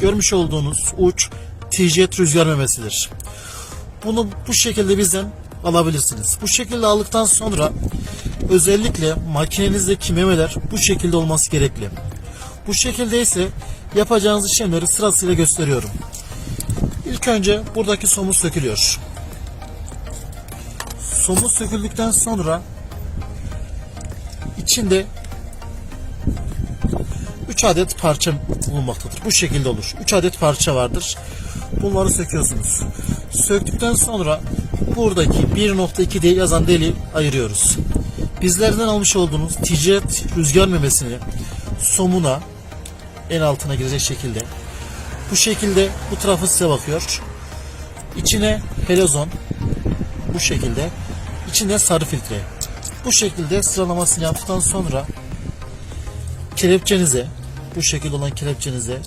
görmüş olduğunuz uç tijet rüzgar memesidir. Bunu bu şekilde bizden alabilirsiniz. Bu şekilde aldıktan sonra özellikle makinenizdeki memeler bu şekilde olması gerekli. Bu şekilde ise yapacağınız işlemleri sırasıyla gösteriyorum. İlk önce buradaki somut sökülüyor. Somut söküldükten sonra içinde 3 adet parça bulunmaktadır. Bu şekilde olur. 3 adet parça vardır. Bunları söküyorsunuz. Söktükten sonra buradaki 1.2 diye yazan deliği ayırıyoruz. Bizlerden almış olduğunuz ticaret rüzgar memesini somuna en altına girecek şekilde bu şekilde bu tarafı size bakıyor. İçine helozon bu şekilde içinde sarı filtre. Bu şekilde sıralamasını yaptıktan sonra kelepçenize bu şekilde olan kelepçenize